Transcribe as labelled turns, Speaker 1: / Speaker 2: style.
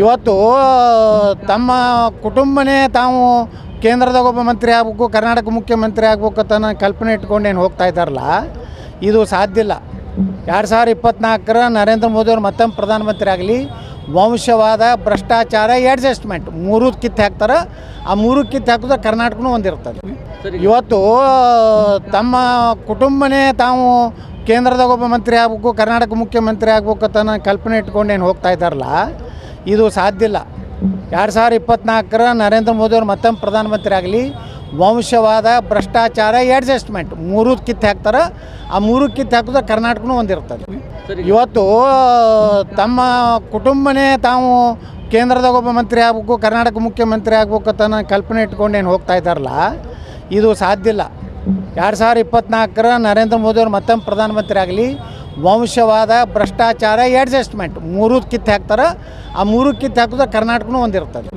Speaker 1: ಇವತ್ತು ತಮ್ಮ ಕುಟುಂಬನೇ ತಾವು ಕೇಂದ್ರದಾಗ ಒಬ್ಬ ಮಂತ್ರಿ ಆಗಬೇಕು ಕರ್ನಾಟಕ ಮುಖ್ಯಮಂತ್ರಿ ಆಗ್ಬೇಕು ತನ್ನ ಕಲ್ಪನೆ ಇಟ್ಕೊಂಡು ಏನು ಹೋಗ್ತಾ ಇದ್ದಾರಲ್ಲ ಇದು ಸಾಧ್ಯ ಇಲ್ಲ. ಎರಡು ಸಾವಿರ ಇಪ್ಪತ್ನಾಲ್ಕರ ನರೇಂದ್ರ ಮೋದಿಯವ್ರು ಮತ್ತೊಮ್ಮೆ ಪ್ರಧಾನಮಂತ್ರಿ ಆಗಲಿ ವಂಶವಾದ ಭ್ರಷ್ಟಾಚಾರ ಅಡ್ಜಸ್ಟ್ಮೆಂಟ್ ಮೂರು ಕಿತ್ತು ಹಾಕ್ತಾರೆ. ಆ ಮೂರು ಕಿತ್ತು ಹಾಕಿದ್ರೆ ಕರ್ನಾಟಕನೂ ಒಂದಿರ್ತದೆ ಇವತ್ತು ತಮ್ಮ ಕುಟುಂಬನೇ ತಾವು ಕೇಂದ್ರದಾಗ ಒಬ್ಬ ಮಂತ್ರಿ ಆಗಬೇಕು ಕರ್ನಾಟಕ ಮುಖ್ಯಮಂತ್ರಿ ಆಗ್ಬೇಕು ತನ್ನ ಕಲ್ಪನೆ ಇಟ್ಕೊಂಡು ಏನು ಹೋಗ್ತಾ ಇದ್ದಾರಲ್ಲ ಇದು ಸಾಧ್ಯ ಇಲ್ಲ. ಎರಡು ಸಾವಿರ ಇಪ್ಪತ್ನಾಲ್ಕರ ನರೇಂದ್ರ ಮೋದಿಯವ್ರು ಮತ್ತೊಮ್ಮೆ ಪ್ರಧಾನಮಂತ್ರಿ ಆಗಲಿ ವಂಶವಾದ ಭ್ರಷ್ಟಾಚಾರ ಅಡ್ಜಸ್ಟ್ಮೆಂಟ್ ಮೂರು ಕಿತ್ತು ಹಾಕ್ತಾರೆ. ಆ ಮೂರು ಕಿತ್ತು ಹಾಕಿದ್ರೆ ಕರ್ನಾಟಕನೂ ಒಂದಿರ್ತದೆ ಇವತ್ತು ತಮ್ಮ ಕುಟುಂಬನೇ ತಾವು ಕೇಂದ್ರದಾಗ ಒಬ್ಬ ಮಂತ್ರಿ ಆಗಬೇಕು ಕರ್ನಾಟಕ ಮುಖ್ಯಮಂತ್ರಿ ಆಗಬೇಕು ತನ್ನ ಕಲ್ಪನೆ ಇಟ್ಕೊಂಡು ಏನು ಹೋಗ್ತಾ ಇದ್ದಾರಲ್ಲ ಇದು ಸಾಧ್ಯ ಇಲ್ಲ. ಎರಡು ಸಾವಿರ ಇಪ್ಪತ್ನಾಲ್ಕರ ನರೇಂದ್ರ ಮೋದಿಯವ್ರು ಮತ್ತೊಮ್ಮೆ ಪ್ರಧಾನಮಂತ್ರಿ ಆಗಲಿ ವಂಶವಾದ ಭ್ರಷ್ಟಾಚಾರ ಅಡ್ಜಸ್ಟ್ಮೆಂಟ್ ಮೂರು ಕಿತ್ತು ಹಾಕ್ತಾರೆ. ಆ ಮೂರು ಕಿತ್ತು ಹಾಕಿದ್ರೆ ಕರ್ನಾಟಕನೂ ಒಂದಿರ್ತದೆ.